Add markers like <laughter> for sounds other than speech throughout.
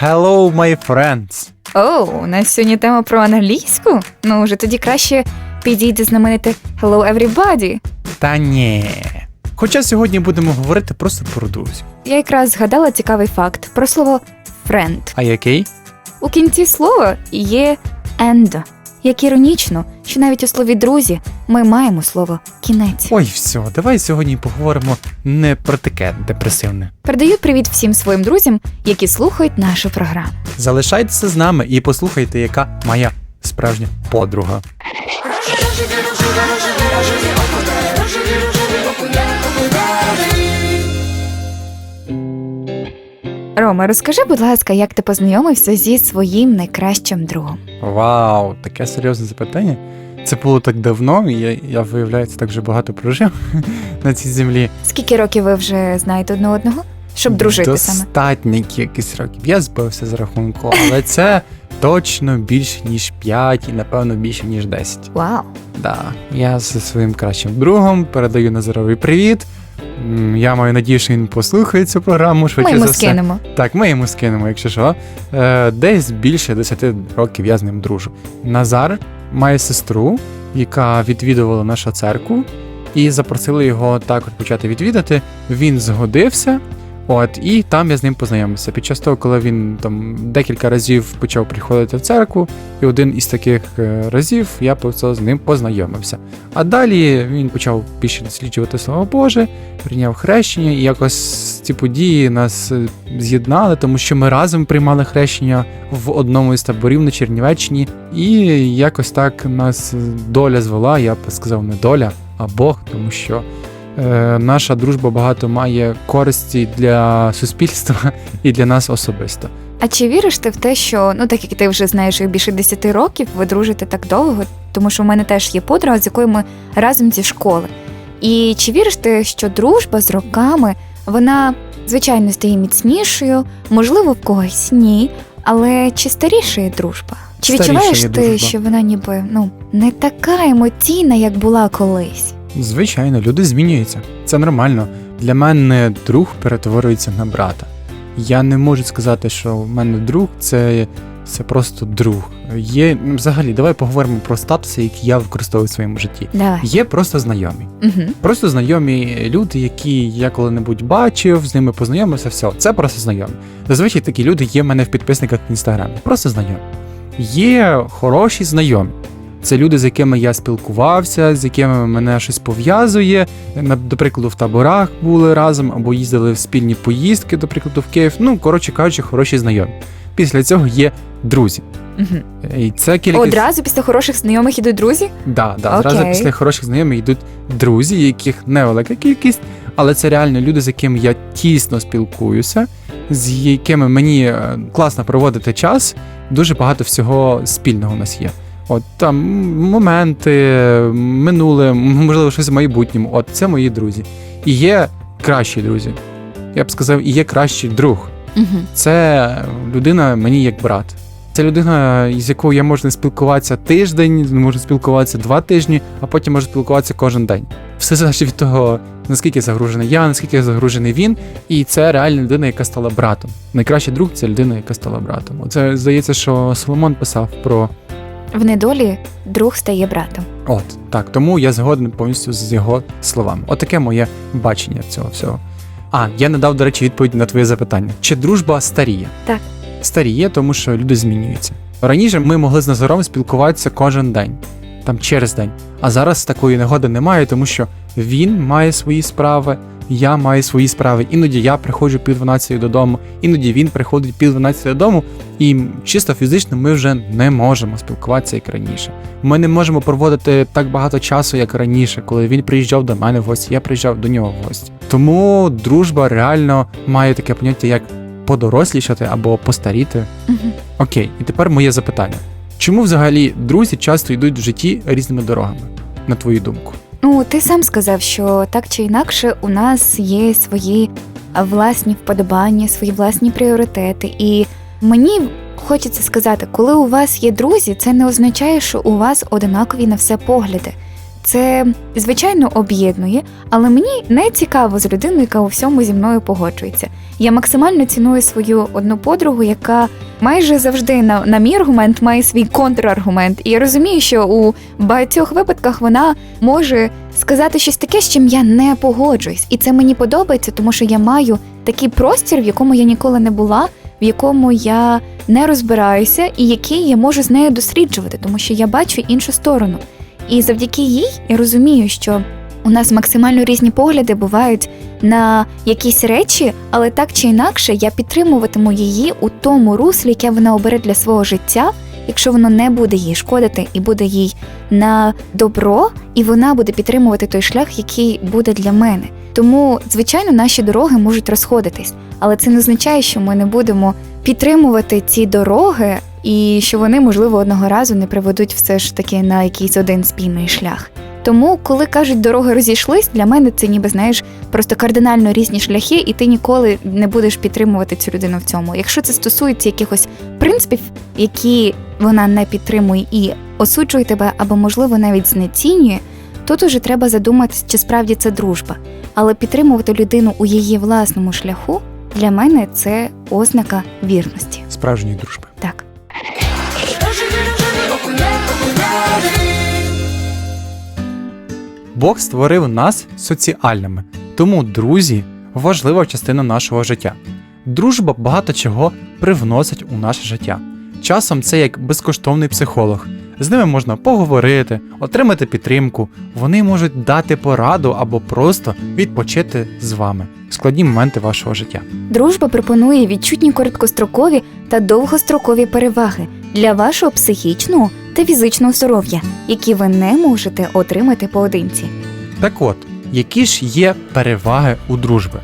Hello, my friends! О, у нас сьогодні тема про англійську. Ну, вже тоді краще підійде знамените Hello Everybody. Та ні. Хоча сьогодні будемо говорити просто про друзів. Я якраз згадала цікавий факт про слово friend. А який? У кінці слова є and. Як іронічно, що навіть у слові друзі ми маємо слово кінець. Ой, все, давай сьогодні поговоримо не про таке депресивне. Передаю привіт всім своїм друзям, які слухають нашу програму. Залишайтеся з нами і послухайте, яка моя справжня подруга. Рома, розкажи, будь ласка, як ти познайомився зі своїм найкращим другом? Вау, таке серйозне запитання. Це було так давно, і я, я виявляється, так вже багато прожив <laughs> на цій землі. Скільки років ви вже знаєте одне одного? Щоб дружити саме? Достатньо кількість років. Я збився з рахунку, але це <laughs> точно більше, ніж 5 і, напевно, більше, ніж 10. Вау. Да, я зі своїм кращим другом передаю Назарові привіт. Я маю надію, що він послухає цю програму. Ми йому за все. скинемо. Так, ми йому скинемо, якщо що. Е, десь більше 10 років я з ним дружу. Назар має сестру, яка відвідувала нашу церкву, і запросили його також почати відвідати. Він згодився. От, і там я з ним познайомився. Під час того, коли він там декілька разів почав приходити в церкву, і один із таких е, разів я просто з ним познайомився. А далі він почав більше досліджувати Слово Боже, прийняв хрещення, і якось ці події нас е, з'єднали, тому що ми разом приймали хрещення в одному із таборів на Чернівеччині, і якось так нас доля звела. Я б сказав, не доля, а Бог, тому що. Е, Наша дружба багато має користі для суспільства <laughs> і для нас особисто. А чи віриш ти в те, що ну так як ти вже знаєш їх більше 10 років, ви дружите так довго? Тому що в мене теж є подруга, з якою ми разом зі школи. І чи віриш ти, що дружба з роками вона звичайно стає міцнішою, можливо, в когось ні, але чи старішає дружба? Чи відчуваєш ти, дружба. що вона ніби ну не така емоційна, як була колись? Звичайно, люди змінюються. Це нормально. Для мене друг перетворюється на брата. Я не можу сказати, що в мене друг це, це просто друг. Є ну, взагалі, давай поговоримо про статуси, які я використовую в своєму житті. Давай. Є просто знайомі. Угу. Просто знайомі люди, які я коли-небудь бачив, з ними познайомився, все, це просто знайомі. Зазвичай такі люди є в мене в підписниках в інстаграмі. Просто знайомі. Є хороші знайомі. Це люди, з якими я спілкувався, з якими мене щось пов'язує. До прикладу, в таборах були разом або їздили в спільні поїздки, до прикладу, в Київ. Ну, коротше кажучи, хороші знайомі. Після цього є друзі. Угу. І це кількість... Одразу після хороших знайомих ідуть друзі? Да, да, Окей. після хороших знайомих йдуть друзі, яких невелика кількість, але це реально люди, з якими я тісно спілкуюся, з якими мені е, класно проводити час. Дуже багато всього спільного у нас є. От там моменти, минуле, можливо, щось в майбутньому. От це мої друзі. І є кращі друзі. Я б сказав, і є кращий друг. Угу. Це людина мені як брат. Це людина, з якою я можу спілкуватися тиждень, можу спілкуватися два тижні, а потім можу спілкуватися кожен день. Все залежить від того, наскільки загружений я, наскільки загружений він. І це реальна людина, яка стала братом. Найкращий друг це людина, яка стала братом. Оце здається, що Соломон писав про В недолі друг стає братом. от так. Тому я згоден повністю з його словами. Отаке моє бачення цього всього. А я не дав, до речі, відповідь на твоє запитання: чи дружба старіє? Так. Старіє, тому що люди змінюються. Раніше ми могли з Назаром спілкуватися кожен день, там через день. А зараз такої нагоди немає, тому що він має свої справи, я маю свої справи. Іноді я приходжу пів 12 додому, іноді він приходить пів 12 додому, і чисто фізично ми вже не можемо спілкуватися як раніше. Ми не можемо проводити так багато часу, як раніше, коли він приїжджав до мене в гості, я приїжджав до нього в гості. Тому дружба реально має таке поняття, як подорослішати або постаріти. Угу. Окей, і тепер моє запитання: чому взагалі друзі часто йдуть в житті різними дорогами, на твою думку? Ну, ти сам сказав, що так чи інакше у нас є свої власні вподобання, свої власні пріоритети. І мені хочеться сказати, коли у вас є друзі, це не означає, що у вас однакові на все погляди. Це звичайно об'єднує, але мені не цікаво з людиною, яка у всьому зі мною погоджується. Я максимально ціную свою одну подругу, яка майже завжди на, на мій аргумент має свій контраргумент. І я розумію, що у багатьох випадках вона може сказати щось таке, з чим я не погоджуюсь. І це мені подобається, тому що я маю такий простір, в якому я ніколи не була, в якому я не розбираюся, і який я можу з нею досліджувати, тому що я бачу іншу сторону. І завдяки їй я розумію, що у нас максимально різні погляди бувають на якісь речі, але так чи інакше я підтримуватиму її у тому руслі, яке вона обере для свого життя, якщо воно не буде їй шкодити і буде їй на добро, і вона буде підтримувати той шлях, який буде для мене. Тому, звичайно, наші дороги можуть розходитись, але це не означає, що ми не будемо підтримувати ці дороги, і що вони, можливо, одного разу не приведуть все ж таки на якийсь один спільний шлях. Тому, коли кажуть, дороги розійшлись, для мене це ніби знаєш просто кардинально різні шляхи, і ти ніколи не будеш підтримувати цю людину в цьому. Якщо це стосується якихось принципів, які вона не підтримує і осуджує тебе, або, можливо, навіть знецінює, тут уже треба задуматися, чи справді це дружба. Але підтримувати людину у її власному шляху для мене це ознака вірності. Справжньої дружби. Так. Бог створив нас соціальними, тому друзі важлива частина нашого життя. Дружба багато чого привносить у наше життя. Часом це як безкоштовний психолог. З ними можна поговорити, отримати підтримку. Вони можуть дати пораду або просто відпочити з вами складні моменти вашого життя. Дружба пропонує відчутні короткострокові та довгострокові переваги для вашого психічного та фізичного здоров'я, які ви не можете отримати поодинці. Так от, які ж є переваги у дружби?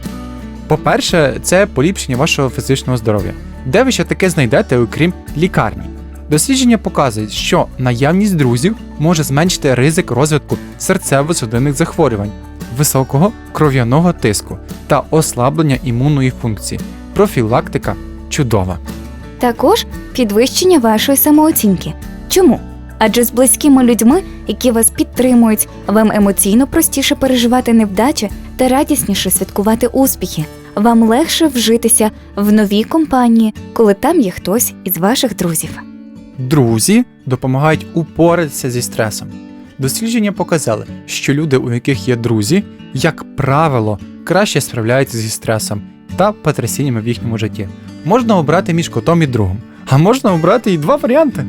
По-перше, це поліпшення вашого фізичного здоров'я. Де ви ще таке знайдете, окрім лікарні? Дослідження показують, що наявність друзів може зменшити ризик розвитку серцево-судинних захворювань, високого кров'яного тиску та ослаблення імунної функції. Профілактика чудова. Також підвищення вашої самооцінки. Чому? Адже з близькими людьми, які вас підтримують, вам емоційно простіше переживати невдачі та радісніше святкувати успіхи. Вам легше вжитися в новій компанії, коли там є хтось із ваших друзів. Друзі допомагають упоратися зі стресом. Дослідження показали, що люди, у яких є друзі, як правило, краще справляються зі стресом та потрясіннями в їхньому житті. Можна обрати між котом і другом, а можна обрати і два варіанти.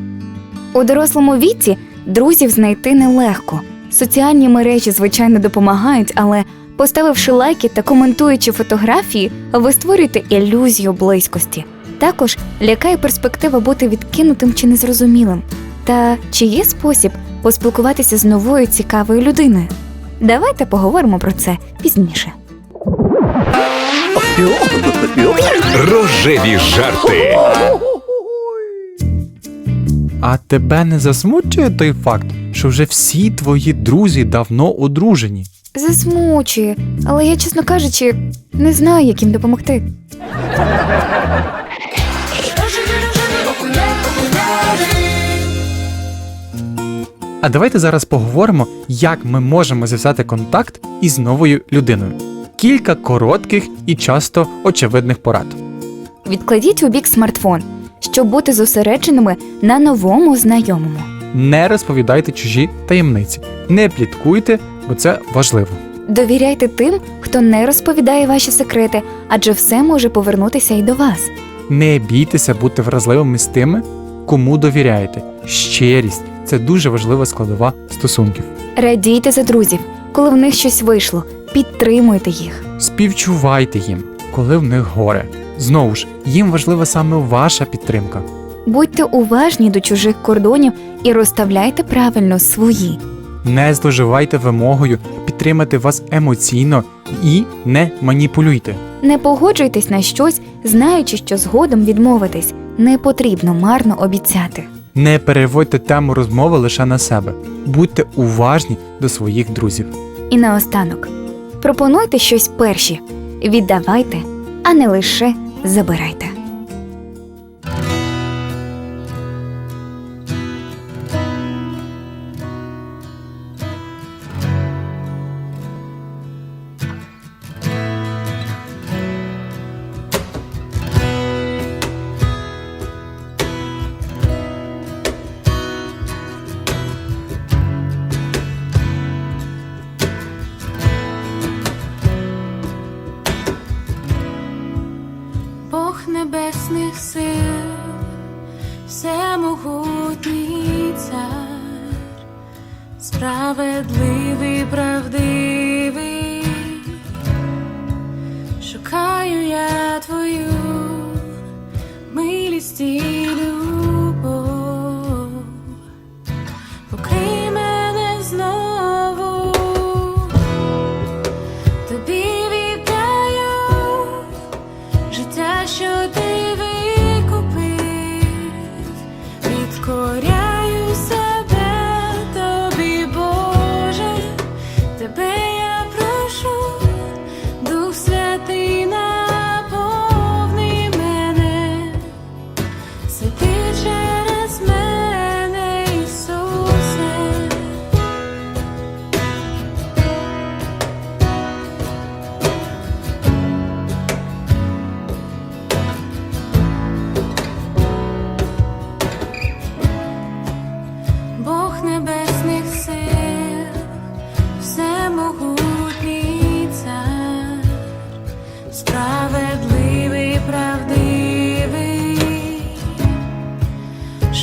У дорослому віці друзів знайти нелегко. Соціальні мережі, звичайно, допомагають, але поставивши лайки та коментуючи фотографії, ви створюєте ілюзію близькості. Також лякає перспектива бути відкинутим чи незрозумілим. Та чи є спосіб поспілкуватися з новою цікавою людиною? Давайте поговоримо про це пізніше. Рожеві жарти. А тебе не засмучує той факт, що вже всі твої друзі давно одружені. Засмучує, але я, чесно кажучи, не знаю, як їм допомогти. А давайте зараз поговоримо, як ми можемо зв'язати контакт із новою людиною. Кілька коротких і часто очевидних порад. Відкладіть у бік смартфон, щоб бути зосередженими на новому знайомому. Не розповідайте чужі таємниці, не пліткуйте, бо це важливо. Довіряйте тим, хто не розповідає ваші секрети, адже все може повернутися і до вас. Не бійтеся бути вразливими з тими, кому довіряєте. Щирість це дуже важлива складова стосунків. Радійте за друзів, коли в них щось вийшло, підтримуйте їх. Співчувайте їм, коли в них горе. Знову ж, їм важлива саме ваша підтримка. Будьте уважні до чужих кордонів і розставляйте правильно свої. Не зловживайте вимогою підтримати вас емоційно і не маніпулюйте. Не погоджуйтесь на щось, знаючи, що згодом відмовитесь. Не потрібно марно обіцяти. Не переводьте тему розмови лише на себе. Будьте уважні до своїх друзів. І наостанок пропонуйте щось перші, віддавайте, а не лише забирайте. spravedlivý pravdivý.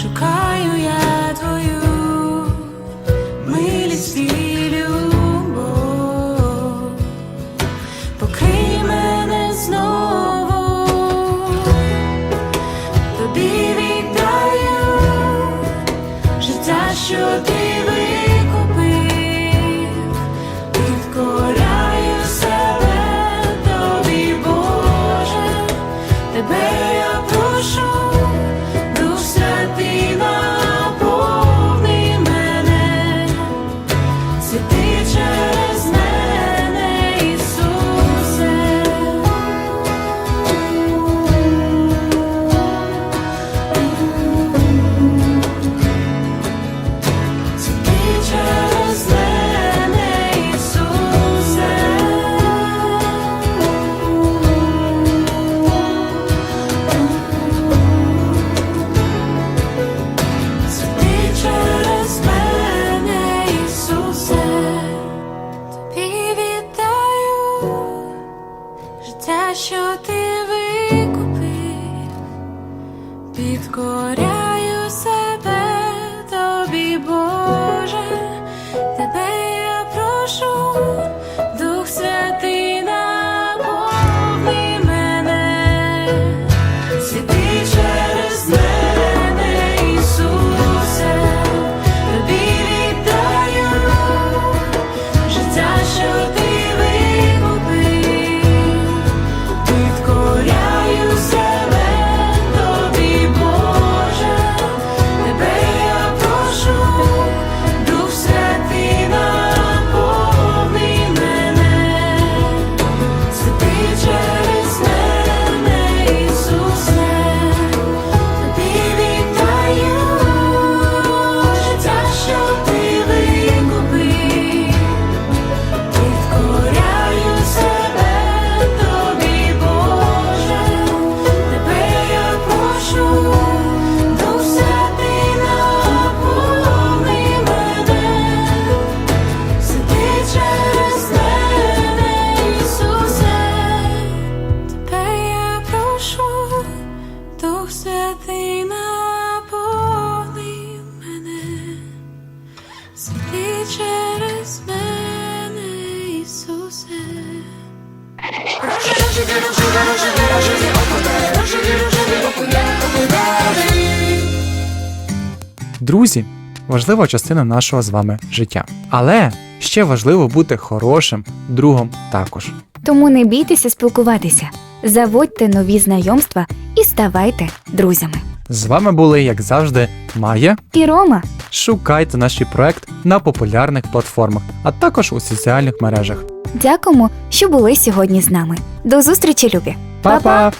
шукаю я. важлива частина нашого з вами життя. Але ще важливо бути хорошим другом також. Тому не бійтеся спілкуватися, заводьте нові знайомства і ставайте друзями. З вами були, як завжди, Майя і Рома. Шукайте наш проект на популярних платформах, а також у соціальних мережах. Дякуємо, що були сьогодні з нами. До зустрічі, любі! Па-па!